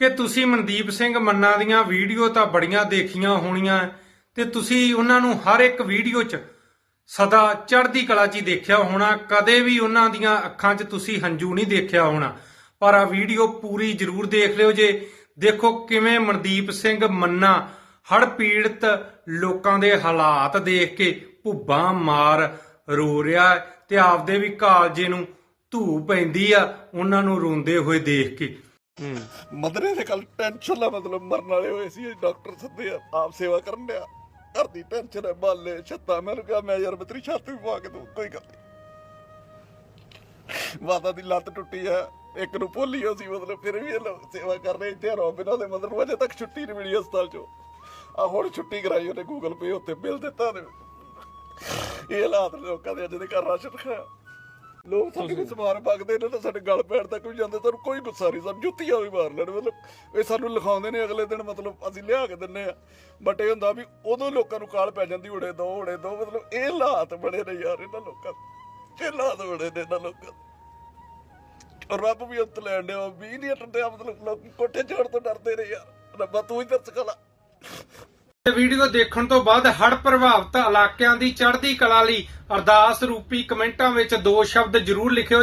ਕਿ ਤੁਸੀਂ ਮਨਦੀਪ ਸਿੰਘ ਮੰਨਾ ਦੀਆਂ ਵੀਡੀਓ ਤਾਂ ਬੜੀਆਂ ਦੇਖੀਆਂ ਹੋਣੀਆਂ ਤੇ ਤੁਸੀਂ ਉਹਨਾਂ ਨੂੰ ਹਰ ਇੱਕ ਵੀਡੀਓ 'ਚ ਸਦਾ ਚੜ੍ਹਦੀ ਕਲਾ 'ਚ ਹੀ ਦੇਖਿਆ ਹੋਣਾ, ਕਦੇ ਵੀ ਉਹਨਾਂ ਦੀਆਂ ਅੱਖਾਂ 'ਚ ਤੁਸੀਂ ਹੰਝੂ ਨਹੀਂ ਦੇਖਿਆ ਹੋਣਾ। ਪਰ ਆ ਵੀਡੀਓ ਪੂਰੀ ਜ਼ਰੂਰ ਦੇਖ ਲਿਓ ਜੇ। ਦੇਖੋ ਕਿਵੇਂ ਮਨਦੀਪ ਸਿੰਘ ਮੰਨਾ ਹੜ ਪੀੜਤ ਲੋਕਾਂ ਦੇ ਹਾਲਾਤ ਦੇਖ ਕੇ ਭੁੱਬਾਂ ਮਾਰ ਰੋ ਰਿਹਾ ਹੈ ਤੇ ਆਪਦੇ ਵੀ ਕਾਲਜੇ ਨੂੰ ਧੂ ਪੈਂਦੀ ਆ, ਉਹਨਾਂ ਨੂੰ ਰੋਂਦੇ ਹੋਏ ਦੇਖ ਕੇ। ਮਦਰੇ ਦੇ ਕੱਲ ਟੈਨਸ਼ਨ ਨਾਲ ਮਤਲਬ ਮਰਨ ਵਾਲੇ ਹੋਏ ਸੀ ਡਾਕਟਰ ਸੱਦੇ ਆ, ਆਪ ਸੇਵਾ ਕਰਨ ਲਿਆ ਘਰ ਦੀ ਟੈਨਸ਼ਨ ਹੈ ਬਾਲੇ, ਛੱਤਾ ਮੈਨੂੰ ਕਿਹਾ, ਮੈਂ ਯਾਰ ਬਤਰੀ ਛੱਤ ਵੀ ਪਵਾ ਕੇ ਦੂੰ ਕੋਈ ਗੱਲ ਨਹੀਂ ਮਾਤਾ ਦੀ ਲੱਤ ਟੁੱਟੀ ਆ, ਇੱਕ ਨੂੰ ਪੋਲੀਓ ਸੀ, ਮਤਲਬ ਫਿਰ ਵੀ ਇਹ ਲੋਕ ਸੇਵਾ ਕਰ ਰਹੇ ਇੱਥੇ ਰੋਬਿਨਾ ਦੇ ਮਤਲਬ ਅਜੇ ਤੱਕ ਛੁੱਟੀ ਨਹੀਂ ਮਿਲੀ ਹਸਪਤਾਲ ਚੋਂ। ਆ ਹੁਣ ਛੁੱਟੀ ਕਰਾਈ ਉਹਨੇ ਗੂਗਲ ਪੇ ਉੱਤੇ, ਬਿੱਲ ਦਿੱਤਾ ਨੇ ਇਹ ਹਾਲਾਤ ਲੋਕਾਂ ਦੇ ਅੱਜ ਦੇ ਘਰ ਰਾਸ਼ਨ ਖਾਇਆ ਲੋਕ ਸਾਡੇ ਕੋਲ ਸਮਾਨ ਮੰਗਦੇ ਨੇ ਤਾਂ ਸਾਡੇ ਗਲ ਪੈਣ ਤੱਕ ਵੀ ਜਾਂਦੇ ਸਾਨੂੰ ਕੋਈ ਗੁੱਸਾ ਨਹੀਂ ਸਾਨੂੰ ਜੁੱਤੀਆਂ ਵੀ ਮਾਰ ਲੈਣ ਮਤਲਬ ਇਹ ਸਾਨੂੰ ਲਿਖਾਉਂਦੇ ਨੇ ਅਗਲੇ ਦਿਨ ਮਤਲਬ ਅਸੀਂ ਲਿਆ ਕੇ ਦਿੰਨੇ ਆ ਬਟ ਇਹ ਹੁੰਦਾ ਵੀ ਉਦੋਂ ਲੋਕਾਂ ਨੂੰ ਕਾਲ ਪੈ ਜਾਂਦੀ ਉੜੇ ਦੋ ਉੜੇ ਦੋ ਮਤਲਬ ਇਹ ਹਾਲਾਤ ਬੜੇ ਨੇ ਯਾਰ ਇਹਨਾਂ ਲੋਕਾਂ ਦੇ। ਇਹ ਹਾਲਾਤ ਬੜੇ ਨੇ ਇਹਨਾਂ ਲੋਕਾਂ ਦੇ। ਰੱਬ ਵੀ ਉੱਤ ਲੈਣ ਡਿਆ ਵੀ ਨਹੀਂ ਟੰਡਿਆ ਮਤਲਬ ਲੋਕ ਕੋਠੇ ਚੜ ਤੋਂ ਡਰਦੇ ਨੇ ਯਾਰ ਰੱਬਾ ਤੂੰ ਹੀ ਦੱਸ ਕਲਾ ਵੀਡੀਓ ਦੇਖਣ ਤੋਂ ਬਾਅਦ ਹੜ ਪ੍ਰਭਾਵਿਤ ਇਲਾਕਿਆਂ ਦੀ ਚੜ੍ਹਦੀ ਕਲਾ ਲਈ ਅਰਦਾਸ ਰੂਪੀ ਕਮੈਂਟਾਂ ਵਿੱਚ ਦੋ ਸ਼ਬਦ ਜ਼ਰੂਰ ਲਿਖਿਓ